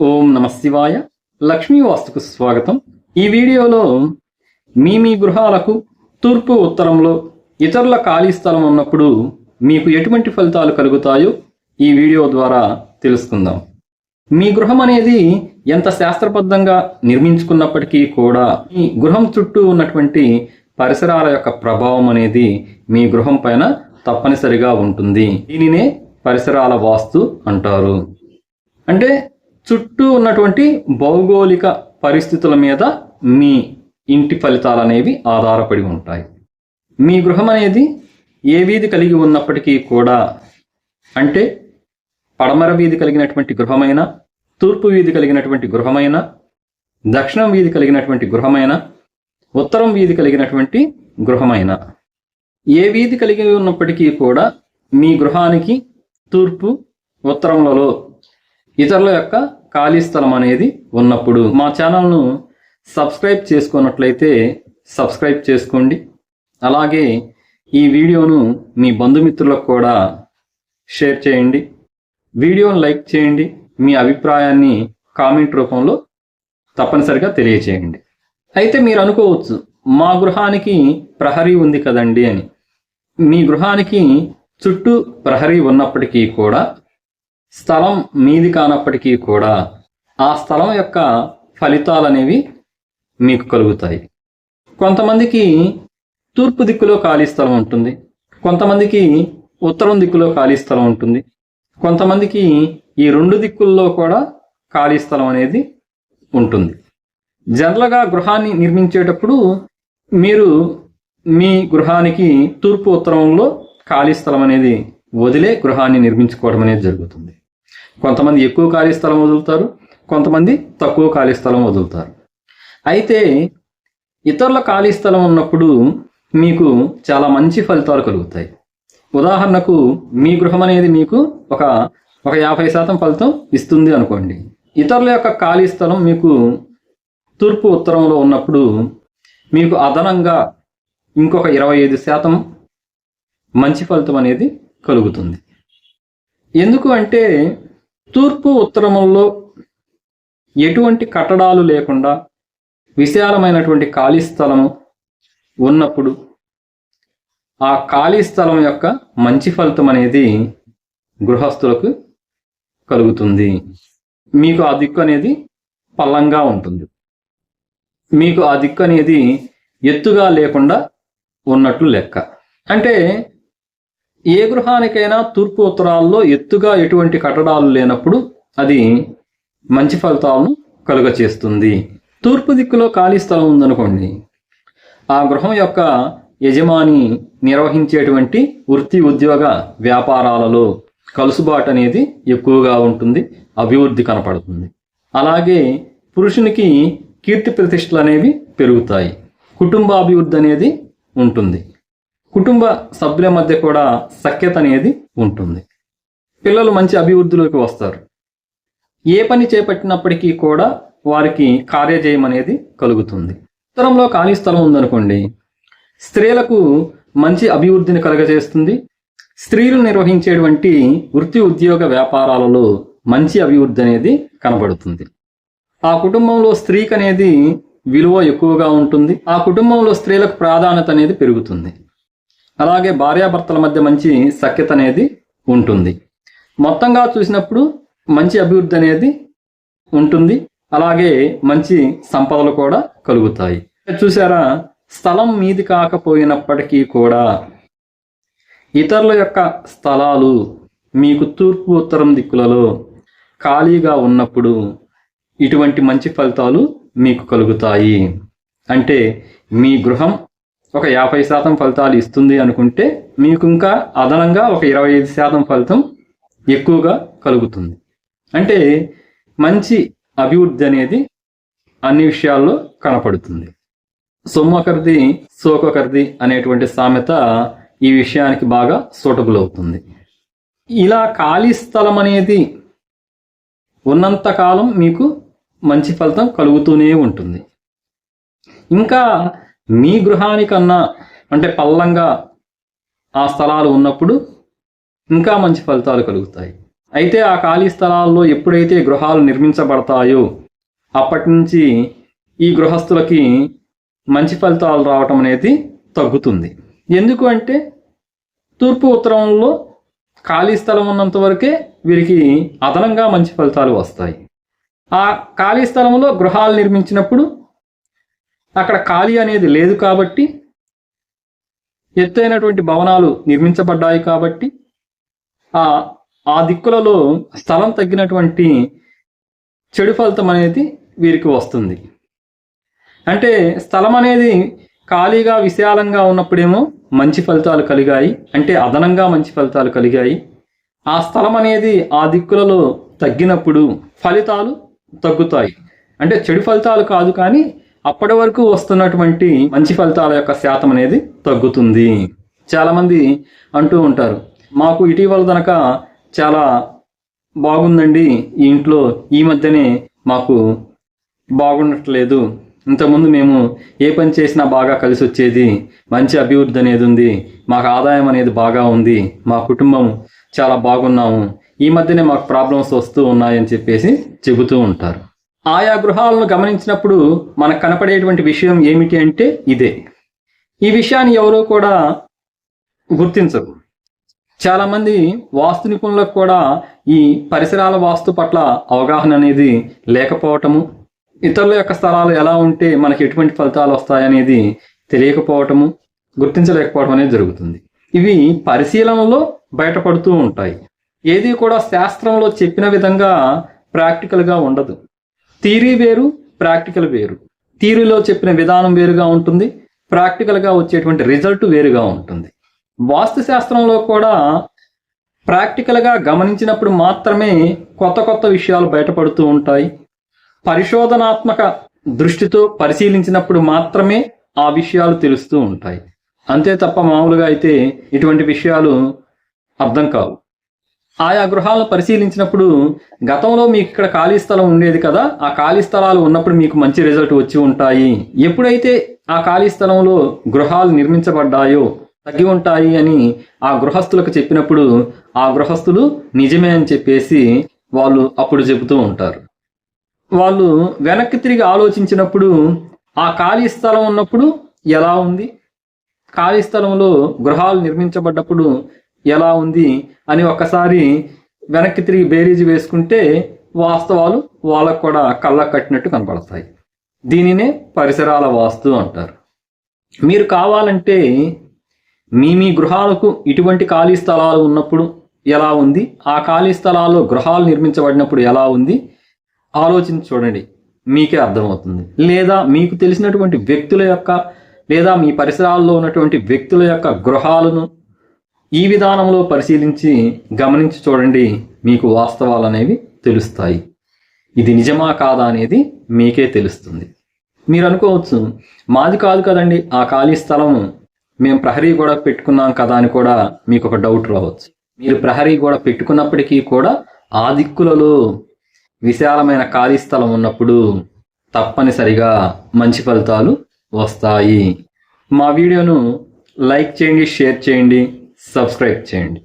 ఓం నమ శివాయ. లక్ష్మీ వాస్తుకు స్వాగతం. ఈ వీడియోలో మీ మీ గృహాలకు తూర్పు ఉత్తరంలో ఇతరుల ఖాళీ స్థలం ఉన్నప్పుడు మీకు ఎటువంటి ఫలితాలు కలుగుతాయో ఈ వీడియో ద్వారా తెలుసుకుందాం. మీ గృహం అనేది ఎంత శాస్త్రబద్ధంగా నిర్మించుకున్నప్పటికీ కూడా ఈ గృహం చుట్టూ ఉన్నటువంటి పరిసరాల యొక్క ప్రభావం అనేది మీ గృహం పైన తప్పనిసరిగా ఉంటుంది. దీనినే పరిసరాల వాస్తు అంటారు. అంటే చుట్టూ ఉన్నటువంటి భౌగోళిక పరిస్థితుల మీద మీ ఇంటి ఫలితాలు అనేవి ఆధారపడి ఉంటాయి. మీ గృహం అనేది ఏ వీధి కలిగి ఉన్నప్పటికీ కూడా అంటే పడమర వీధి కలిగినటువంటి గృహమైన తూర్పు వీధి కలిగినటువంటి గృహమైన దక్షిణం వీధి కలిగినటువంటి గృహమైన ఉత్తరం వీధి కలిగినటువంటి గృహమైన. ఏ వీధి కలిగి ఉన్నప్పటికీ కూడా మీ గృహానికి తూర్పు ఉత్తరములలో ఇతరుల యొక్క ఖాళీ స్థలం అనేది ఉన్నప్పుడు మా ఛానల్ను సబ్స్క్రైబ్ చేసుకున్నట్లయితే సబ్స్క్రైబ్ చేసుకోండి. అలాగే ఈ వీడియోను మీ బంధుమిత్రులకు కూడా షేర్ చేయండి. వీడియోను లైక్ చేయండి. మీ అభిప్రాయాన్ని కామెంట్ రూపంలో తప్పనిసరిగా తెలియచేయండి. అయితే మీరు అనుకోవచ్చు మా గృహానికి ప్రహరీ ఉంది కదండి అని. మీ గృహానికి చుట్టూ ప్రహరీ ఉన్నప్పటికీ కూడా స్థలం మీది కానప్పటికీ కూడా ఆ స్థలం యొక్క ఫలితాలు అనేవి మీకు కలుగుతాయి. కొంతమందికి తూర్పు దిక్కులో ఖాళీ స్థలం ఉంటుంది. కొంతమందికి ఉత్తరం దిక్కులో ఖాళీ స్థలం ఉంటుంది. కొంతమందికి ఈ రెండు దిక్కుల్లో కూడా ఖాళీ స్థలం అనేది ఉంటుంది. జనరల్గా గృహాన్ని నిర్మించేటప్పుడు మీరు మీ గృహానికి తూర్పు ఉత్తరంలో ఖాళీ స్థలం అనేది వదిలే గృహాన్ని నిర్మించుకోవడం అనేది జరుగుతుంది. కొంతమంది ఎక్కువ ఖాళీ స్థలం వదులుతారు కొంతమంది తక్కువ ఖాళీ స్థలం వదులుతారు. అయితే ఇతరుల ఖాళీ స్థలం ఉన్నప్పుడు మీకు చాలా మంచి ఫలితాలు కలుగుతాయి. ఉదాహరణకు మీ గృహం అనేది మీకు ఒక ఒక యాభై శాతం ఫలితం ఇస్తుంది అనుకోండి. ఇతరుల యొక్క ఖాళీ స్థలం మీకు తూర్పు ఉత్తరంలో ఉన్నప్పుడు మీకు అదనంగా ఇంకొక ఇరవై ఐదు శాతం మంచి ఫలితం అనేది కలుగుతుంది. ఎందుకు అంటే తూర్పు ఉత్తరముల్లో ఎటువంటి కట్టడాలు లేకుండా విశాలమైనటువంటి ఖాళీ స్థలము ఉన్నప్పుడు ఆ ఖాళీ స్థలం యొక్క మంచి ఫలితం అనేది గృహస్థులకు కలుగుతుంది. మీకు ఆ దిక్కు అనేది పల్లంగా ఉంటుంది. మీకు ఆ దిక్కు అనేది ఎత్తుగా లేకుండా ఉన్నట్లు లెక్క. అంటే ఏ గృహానికైనా తూర్పు ఉత్తరాల్లో ఎత్తుగా ఎటువంటి కట్టడాలు లేనప్పుడు అది మంచి ఫలితాలను కలుగచేస్తుంది. తూర్పు దిక్కులో ఖాళీ స్థలం ఉందనుకోండి ఆ గృహం యొక్క యజమాని నిర్వహించేటువంటి వృత్తి ఉద్యోగ వ్యాపారాలలో కలుసుబాటు అనేది ఎక్కువగా ఉంటుంది అభివృద్ధి కనపడుతుంది. అలాగే పురుషునికి కీర్తి ప్రతిష్టలు అనేవి పెరుగుతాయి కుటుంబాభివృద్ధి అనేది ఉంటుంది. కుటుంబ సభ్యుల మధ్య కూడా సఖ్యత అనేది ఉంటుంది. పిల్లలు మంచి అభివృద్ధిలోకి వస్తారు. ఏ పని చేపట్టినప్పటికీ కూడా వారికి కార్యజయం అనేది కలుగుతుంది. ఉత్తరంలో ఖాళీ స్థలం ఉందనుకోండి. స్త్రీలకు మంచి అభివృద్ధిని కలగజేస్తుంది. స్త్రీలు నిర్వహించేటువంటి వృత్తి ఉద్యోగ వ్యాపారాలలో మంచి అభివృద్ధి అనేది కనబడుతుంది. ఆ కుటుంబంలో స్త్రీకి అనేది విలువ ఎక్కువగా ఉంటుంది. ఆ కుటుంబంలో స్త్రీలకు ప్రాధాన్యత అనేది పెరుగుతుంది. అలాగే భార్యాభర్తల మధ్య మంచి సఖ్యత అనేది ఉంటుంది. మొత్తంగా చూసినప్పుడు మంచి అభివృద్ధి అనేది ఉంటుంది. అలాగే మంచి సంపదలు కూడా కలుగుతాయి. చూసారా? స్థలం మీది కాకపోయినప్పటికీ కూడా ఇతరుల యొక్క స్థలాలు మీకు తూర్పు ఉత్తరం దిక్కులలో ఖాళీగా ఉన్నప్పుడు ఇటువంటి మంచి ఫలితాలు మీకు కలుగుతాయి. అంటే మీ గృహం ఒక యాభై శాతం ఫలితాలు ఇస్తుంది అనుకుంటే మీకు ఇంకా అదనంగా ఒక ఇరవై ఐదు శాతం ఫలితం ఎక్కువగా కలుగుతుంది. అంటే మంచి అభివృద్ధి అనేది అన్ని విషయాల్లో కనపడుతుంది. సొమ్మొకరిది సోకొకరిది అనేటువంటి సామెత ఈ విషయానికి బాగా సూటబుల్ అవుతుంది. ఇలా ఖాళీ స్థలం అనేది ఉన్నంత కాలం మీకు మంచి ఫలితం కలుగుతూనే ఉంటుంది. ఇంకా మీ గృహానికన్నా అంటే పల్లంగా ఆ స్థలాలు ఉన్నప్పుడు ఇంకా మంచి ఫలితాలు కలుగుతాయి. అయితే ఆ ఖాళీ స్థలాల్లో ఎప్పుడైతే గృహాలు నిర్మించబడతాయో అప్పటి నుంచి ఈ గృహస్థులకి మంచి ఫలితాలు రావటం అనేది తగ్గుతుంది. ఎందుకు అంటే తూర్పు ఉత్తరంలో ఖాళీ స్థలం ఉన్నంత వరకే వీరికి అదనంగా మంచి ఫలితాలు వస్తాయి. ఆ ఖాళీ స్థలంలో గృహాలు నిర్మించినప్పుడు అక్కడ ఖాళీ అనేది లేదు కాబట్టి ఎత్తైనటువంటి భవనాలు నిర్మించబడ్డాయి కాబట్టి ఆ ఆ దిక్కులలో స్థలం తగ్గినటువంటి చెడు ఫలితం అనేది వీరికి వస్తుంది. అంటే స్థలం అనేది ఖాళీగా విశాలంగా ఉన్నప్పుడేమో మంచి ఫలితాలు కలిగాయి. అంటే అదనంగా మంచి ఫలితాలు కలిగాయి. ఆ స్థలం అనేది ఆ దిక్కులలో తగ్గినప్పుడు ఫలితాలు తగ్గుతాయి. అంటే చెడు ఫలితాలు కాదు కానీ అప్పటి వరకు వస్తున్నటువంటి మంచి ఫలితాల యొక్క శాతం అనేది తగ్గుతుంది. చాలామంది అంటూ ఉంటారు మాకు ఇటీవల దనక చాలా బాగుందండి ఈ ఇంట్లో ఈ మధ్యనే మాకు బాగుండట్లేదు. ఇంతకుముందు మేము ఏ పని చేసినా బాగా కలిసి వచ్చేది మంచి అభివృద్ధి అనేది ఉంది మాకు ఆదాయం అనేది బాగా ఉంది మా కుటుంబం చాలా బాగున్నాము ఈ మధ్యనే మాకు ప్రాబ్లమ్స్ వస్తూ ఉన్నాయని చెప్పేసి చెబుతూ ఉంటారు. ఆయా గృహాలను గమనించినప్పుడు మనకు కనపడేటువంటి విషయం ఏమిటి అంటే ఇదే. ఈ విషయాన్ని ఎవరూ కూడా గుర్తించరు. చాలామంది వాస్తు నిపుణులకు కూడా ఈ పరిసరాల వాస్తు పట్ల అవగాహన అనేది లేకపోవటము ఇతరుల యొక్క స్థలాలు ఎలా ఉంటే మనకి ఎటువంటి ఫలితాలు వస్తాయనేది తెలియకపోవటము గుర్తించలేకపోవడం అనేది జరుగుతుంది. ఇవి పరిశీలనలో బయటపడుతూ ఉంటాయి. ఏది కూడా శాస్త్రంలో చెప్పిన విధంగా ప్రాక్టికల్గా ఉండదు. థీరీ వేరు ప్రాక్టికల్ వేరు. థీరీలో చెప్పిన విధానం వేరుగా ఉంటుంది ప్రాక్టికల్గా వచ్చేటువంటి రిజల్ట్ వేరుగా ఉంటుంది. వాస్తు శాస్త్రంలో కూడా ప్రాక్టికల్గా గమనించినప్పుడు మాత్రమే కొత్త కొత్త విషయాలు బయటపడుతూ ఉంటాయి. పరిశోధనాత్మక దృష్టితో పరిశీలించినప్పుడు మాత్రమే ఆ విషయాలు తెలుస్తూ ఉంటాయి. అంతే తప్ప మామూలుగా అయితే ఇటువంటి విషయాలు అర్థం కావు. ఆయా గృహాలను పరిశీలించినప్పుడు గతంలో మీకు ఇక్కడ ఖాళీ స్థలం ఉండేది కదా ఆ ఖాళీ స్థలాలు ఉన్నప్పుడు మీకు మంచి రిజల్ట్ వచ్చి ఉంటాయి. ఎప్పుడైతే ఆ ఖాళీ స్థలంలో గృహాలు నిర్మించబడ్డాయో తగ్గి ఉంటాయి అని ఆ గృహస్థులకు చెప్పినప్పుడు ఆ గృహస్థులు నిజమే అని చెప్పేసి వాళ్ళు అప్పుడు చెబుతూ ఉంటారు. వాళ్ళు వెనక్కి తిరిగి ఆలోచించినప్పుడు ఆ ఖాళీ స్థలం ఉన్నప్పుడు ఎలా ఉంది? ఖాళీ స్థలంలో గృహాలు నిర్మించబడ్డప్పుడు ఎలా ఉంది అని ఒక్కసారి వెనక్కి తిరిగి బేరీజు వేసుకుంటే వాస్తవాలు వాళ్ళకు కూడా కళ్ళకు కట్టినట్టు కనపడతాయి. దీనినే పరిసరాల వాస్తు అంటారు. మీరు కావాలంటే మీ మీ గృహాలకు ఇటువంటి ఖాళీ స్థలాలు ఉన్నప్పుడు ఎలా ఉంది? ఆ ఖాళీ స్థలాల్లో గృహాలు నిర్మించబడినప్పుడు ఎలా ఉంది? ఆలోచించి చూడండి. మీకే అర్థమవుతుంది. లేదా మీకు తెలిసినటువంటి వ్యక్తుల యొక్క లేదా మీ పరిసరాల్లో ఉన్నటువంటి వ్యక్తుల యొక్క గృహాలను ఈ విధానంలో పరిశీలించి గమనించి చూడండి మీకు వాస్తవాలు అనేవి తెలుస్తాయి. ఇది నిజమా కాదా అనేది మీకే తెలుస్తుంది. మీరు అనుకోవచ్చు మాది కాదు కదండి ఆ ఖాళీ స్థలం మేము ప్రహరీ గోడ పెట్టుకున్నాం కదా అని కూడా మీకు ఒక డౌట్ రావచ్చు. మీరు ప్రహరీ గోడ పెట్టుకున్నప్పటికీ కూడా ఆ దిక్కులలో విశాలమైన ఖాళీ స్థలం ఉన్నప్పుడు తప్పనిసరిగా మంచి ఫలితాలు వస్తాయి. మా వీడియోను లైక్ చేయండి షేర్ చేయండి. సబ్స్క్రైబ్ చేయండి